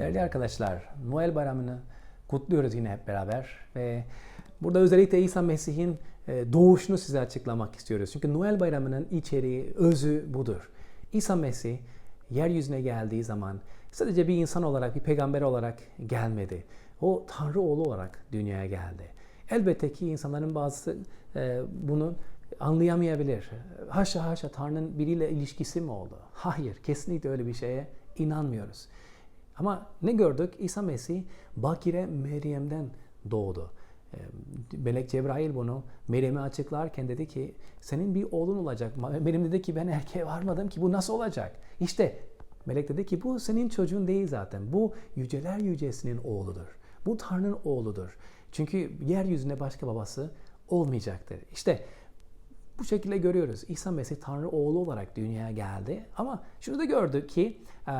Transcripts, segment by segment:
Değerli arkadaşlar, Noel Bayramı'nı kutluyoruz yine hep beraber ve burada özellikle İsa Mesih'in e, doğuşunu size açıklamak istiyoruz. Çünkü Noel Bayramı'nın içeriği, özü budur. İsa Mesih yeryüzüne geldiği zaman sadece bir insan olarak, bir peygamber olarak gelmedi. O Tanrı oğlu olarak dünyaya geldi. Elbette ki insanların bazısı e, bunu anlayamayabilir. Haşa haşa Tanrı'nın biriyle ilişkisi mi oldu? Hayır, kesinlikle öyle bir şeye inanmıyoruz. Ama ne gördük? İsa Mesih Bakire Meryem'den doğdu. Melek Cebrail bunu Meryem'e açıklarken dedi ki senin bir oğlun olacak. Meryem dedi ki ben erkeğe varmadım ki bu nasıl olacak? İşte Melek dedi ki bu senin çocuğun değil zaten. Bu yüceler yücesinin oğludur. Bu Tanrı'nın oğludur. Çünkü yeryüzünde başka babası olmayacaktır. İşte bu şekilde görüyoruz. İsa Mesih Tanrı oğlu olarak dünyaya geldi. Ama şunu da gördük ki e,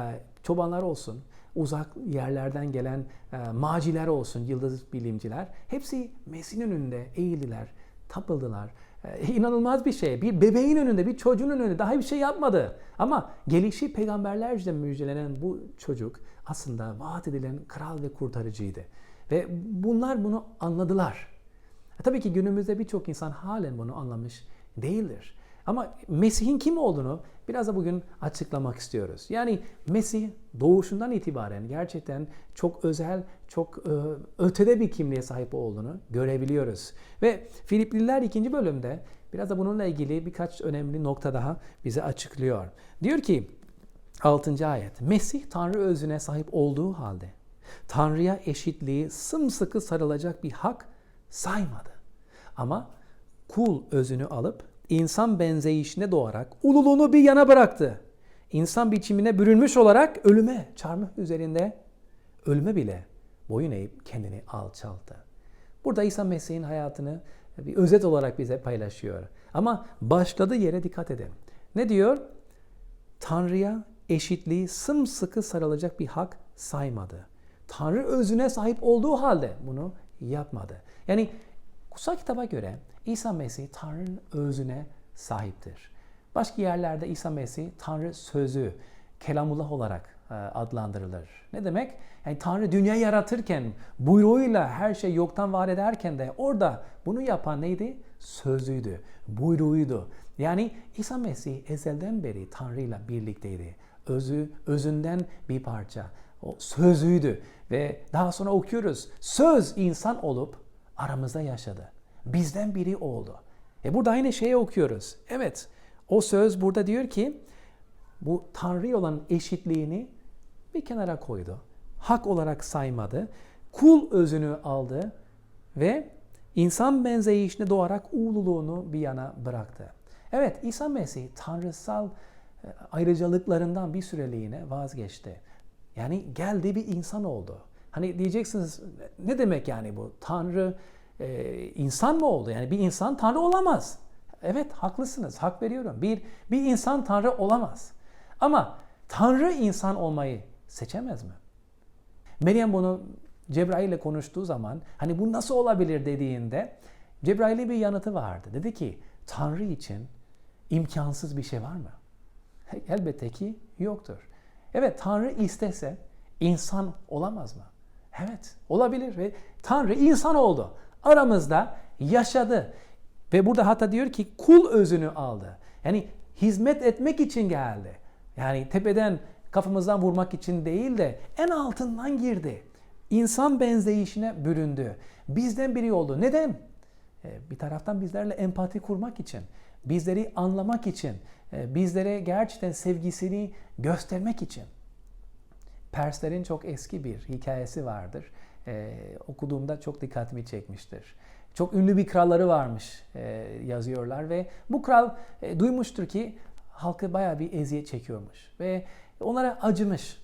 çobanlar olsun, uzak yerlerden gelen e, maciler olsun, yıldız bilimciler hepsi Mesih'in önünde eğildiler, tapıldılar. E, inanılmaz bir şey. Bir bebeğin önünde, bir çocuğun önünde daha bir şey yapmadı. Ama gelişi peygamberlerce müjdelenen bu çocuk aslında vaat edilen kral ve kurtarıcıydı. Ve bunlar bunu anladılar. Tabii ki günümüzde birçok insan halen bunu anlamış değildir. Ama Mesih'in kim olduğunu biraz da bugün açıklamak istiyoruz. Yani Mesih doğuşundan itibaren gerçekten çok özel, çok e, ötede bir kimliğe sahip olduğunu görebiliyoruz. Ve Filipliler 2. bölümde biraz da bununla ilgili birkaç önemli nokta daha bize açıklıyor. Diyor ki 6. ayet Mesih Tanrı özüne sahip olduğu halde Tanrı'ya eşitliği sımsıkı sarılacak bir hak saymadı. Ama kul özünü alıp insan benzeyişine doğarak ululuğunu bir yana bıraktı. İnsan biçimine bürünmüş olarak ölüme, çarmıh üzerinde ölüme bile boyun eğip kendini alçalttı. Burada İsa Mesih'in hayatını bir özet olarak bize paylaşıyor. Ama başladığı yere dikkat edin. Ne diyor? Tanrı'ya eşitliği sımsıkı sarılacak bir hak saymadı. Tanrı özüne sahip olduğu halde bunu yapmadı. Yani kutsal kitaba göre İsa Mesih Tanrı'nın özüne sahiptir. Başka yerlerde İsa Mesih Tanrı sözü, kelamullah olarak e, adlandırılır. Ne demek? Yani Tanrı dünya yaratırken buyruğuyla her şey yoktan var ederken de orada bunu yapan neydi? Sözüydü, buyruğuydu. Yani İsa Mesih ezelden beri Tanrı ile birlikteydi. Özü, özünden bir parça. O sözüydü ve daha sonra okuyoruz. Söz insan olup aramızda yaşadı. Bizden biri oldu. E burada aynı şeyi okuyoruz. Evet, o söz burada diyor ki bu Tanrı olan eşitliğini bir kenara koydu. Hak olarak saymadı. Kul özünü aldı ve insan benzeyişine doğarak ululuğunu bir yana bıraktı. Evet, İsa Mesih tanrısal e, ayrıcalıklarından bir süreliğine vazgeçti. Yani geldi bir insan oldu. Hani diyeceksiniz ne demek yani bu? Tanrı e, insan mı oldu? Yani bir insan Tanrı olamaz. Evet haklısınız. Hak veriyorum. Bir, bir insan Tanrı olamaz. Ama Tanrı insan olmayı seçemez mi? Meryem bunu Cebrail ile konuştuğu zaman hani bu nasıl olabilir dediğinde Cebrail'e bir yanıtı vardı. Dedi ki Tanrı için imkansız bir şey var mı? Elbette ki yoktur. Evet Tanrı istese insan olamaz mı? Evet olabilir ve Tanrı insan oldu. Aramızda yaşadı. Ve burada hatta diyor ki kul özünü aldı. Yani hizmet etmek için geldi. Yani tepeden kafamızdan vurmak için değil de en altından girdi. İnsan benzeyişine büründü. Bizden biri oldu. Neden? Bir taraftan bizlerle empati kurmak için, bizleri anlamak için, bizlere gerçekten sevgisini göstermek için. Perslerin çok eski bir hikayesi vardır. Ee, okuduğumda çok dikkatimi çekmiştir. Çok ünlü bir kralları varmış e, yazıyorlar ve bu kral e, duymuştur ki halkı bayağı bir eziyet çekiyormuş ve onlara acımış.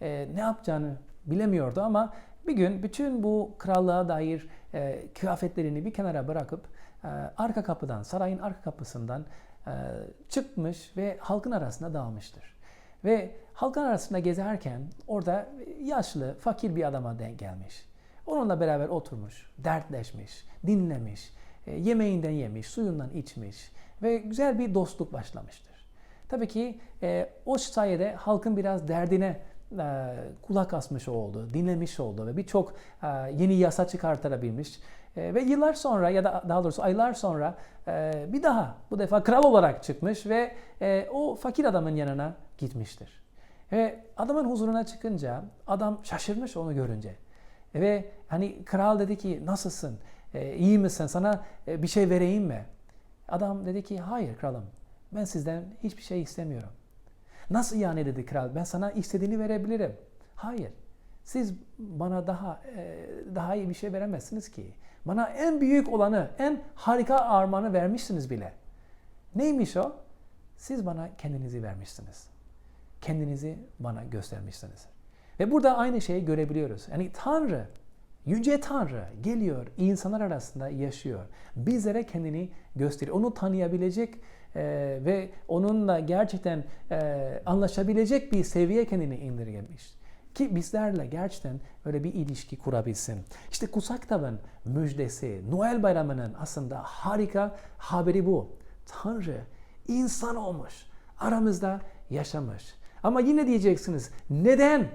E, ne yapacağını bilemiyordu ama bir gün bütün bu krallığa dair e, kıyafetlerini bir kenara bırakıp e, arka kapıdan, sarayın arka kapısından e, çıkmış ve halkın arasında dağılmıştır. Ve halkın arasında gezerken orada yaşlı, fakir bir adama denk gelmiş. Onunla beraber oturmuş, dertleşmiş, dinlemiş, e, yemeğinden yemiş, suyundan içmiş ve güzel bir dostluk başlamıştır. Tabii ki e, o sayede halkın biraz derdine e, kulak asmış oldu, dinlemiş oldu ve birçok yeni yasa çıkartabilmiş. Ve yıllar sonra ya da daha doğrusu aylar sonra bir daha bu defa kral olarak çıkmış ve o fakir adamın yanına gitmiştir. Ve adamın huzuruna çıkınca adam şaşırmış onu görünce. Ve hani kral dedi ki nasılsın, e, iyi misin, sana e, bir şey vereyim mi? Adam dedi ki hayır kralım ben sizden hiçbir şey istemiyorum. Nasıl yani dedi kral ben sana istediğini verebilirim. Hayır siz bana daha e, daha iyi bir şey veremezsiniz ki. Bana en büyük olanı, en harika armağanı vermişsiniz bile. Neymiş o? Siz bana kendinizi vermişsiniz. Kendinizi bana göstermişsiniz. Ve burada aynı şeyi görebiliyoruz. Yani Tanrı, Yüce Tanrı geliyor, insanlar arasında yaşıyor. Bizlere kendini gösteriyor. Onu tanıyabilecek e, ve onunla gerçekten e, anlaşabilecek bir seviye kendini indirgemiş. Ki bizlerle gerçekten böyle bir ilişki kurabilsin. İşte Kutsal Kitabın müjdesi, Noel Bayramı'nın aslında harika haberi bu. Tanrı insan olmuş, aramızda yaşamış. Ama yine diyeceksiniz, neden?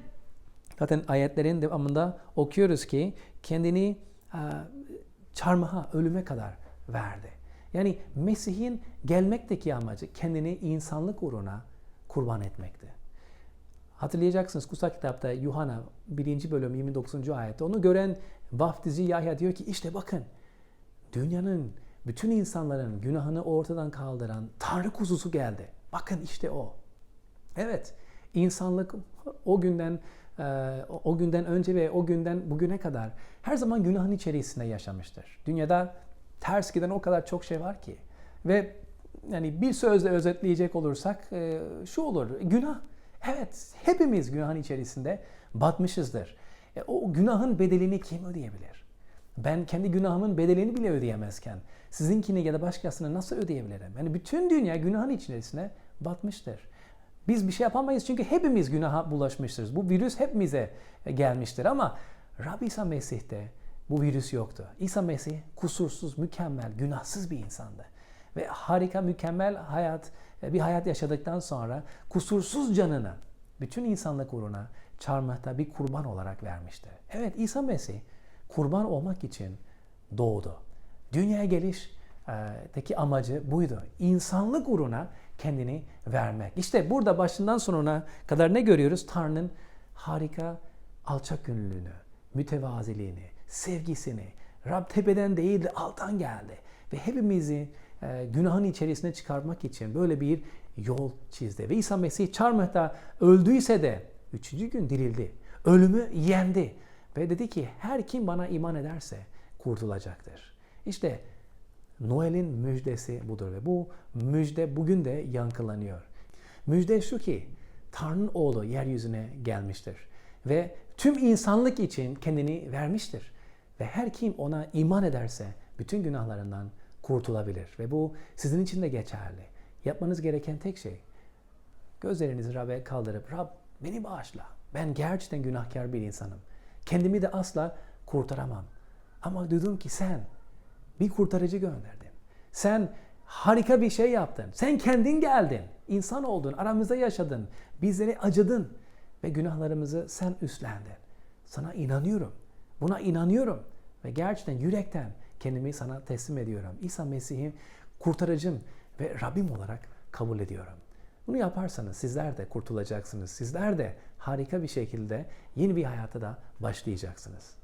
Zaten ayetlerin devamında okuyoruz ki kendini çarmıha, ölüme kadar verdi. Yani Mesih'in gelmekteki amacı kendini insanlık uğruna kurban etmekti. Hatırlayacaksınız kutsal kitapta Yuhanna 1. bölüm 29. ayette onu gören vaftizi Yahya diyor ki işte bakın dünyanın bütün insanların günahını ortadan kaldıran Tanrı kuzusu geldi. Bakın işte o. Evet, insanlık o günden e, o günden önce ve o günden bugüne kadar her zaman günahın içerisinde yaşamıştır. Dünyada ters giden o kadar çok şey var ki ve yani bir sözle özetleyecek olursak e, şu olur. Günah. Evet, hepimiz günahın içerisinde batmışızdır. E, o günahın bedelini kim ödeyebilir? Ben kendi günahımın bedelini bile ödeyemezken sizinkini ya da başkasını nasıl ödeyebilirim? Yani bütün dünya günahın içerisine batmıştır. Biz bir şey yapamayız çünkü hepimiz günaha bulaşmıştır. Bu virüs hepimize gelmiştir ama Rabbi İsa Mesih'te bu virüs yoktu. İsa Mesih kusursuz, mükemmel, günahsız bir insandı. Ve harika, mükemmel hayat, bir hayat yaşadıktan sonra kusursuz canını bütün insanlık uğruna çarmıhta bir kurban olarak vermişti. Evet İsa Mesih kurban olmak için doğdu. Dünyaya gelişteki amacı buydu. İnsanlık uğruna kendini vermek. İşte burada başından sonuna kadar ne görüyoruz? Tanrı'nın harika alçak gönüllülüğünü, mütevaziliğini, sevgisini. Rab tepeden değil de alttan geldi. Ve hepimizi e, günahın içerisine çıkarmak için böyle bir yol çizdi. Ve İsa Mesih çarmıhta öldüyse de üçüncü gün dirildi. Ölümü yendi. Ve dedi ki her kim bana iman ederse kurtulacaktır. İşte Noel'in müjdesi budur ve bu müjde bugün de yankılanıyor. Müjde şu ki Tanrı'nın oğlu yeryüzüne gelmiştir ve tüm insanlık için kendini vermiştir. Ve her kim ona iman ederse bütün günahlarından kurtulabilir. Ve bu sizin için de geçerli. Yapmanız gereken tek şey gözlerinizi Rab'be kaldırıp Rab beni bağışla. Ben gerçekten günahkar bir insanım. Kendimi de asla kurtaramam. Ama duydum ki sen bir kurtarıcı gönderdin. Sen harika bir şey yaptın. Sen kendin geldin. İnsan oldun. Aramızda yaşadın. Bizlere acıdın. Ve günahlarımızı sen üstlendin. Sana inanıyorum. Buna inanıyorum. Ve gerçekten yürekten kendimi sana teslim ediyorum. İsa Mesih'i kurtarıcım ve Rabbim olarak kabul ediyorum. Bunu yaparsanız sizler de kurtulacaksınız. Sizler de harika bir şekilde yeni bir hayata da başlayacaksınız.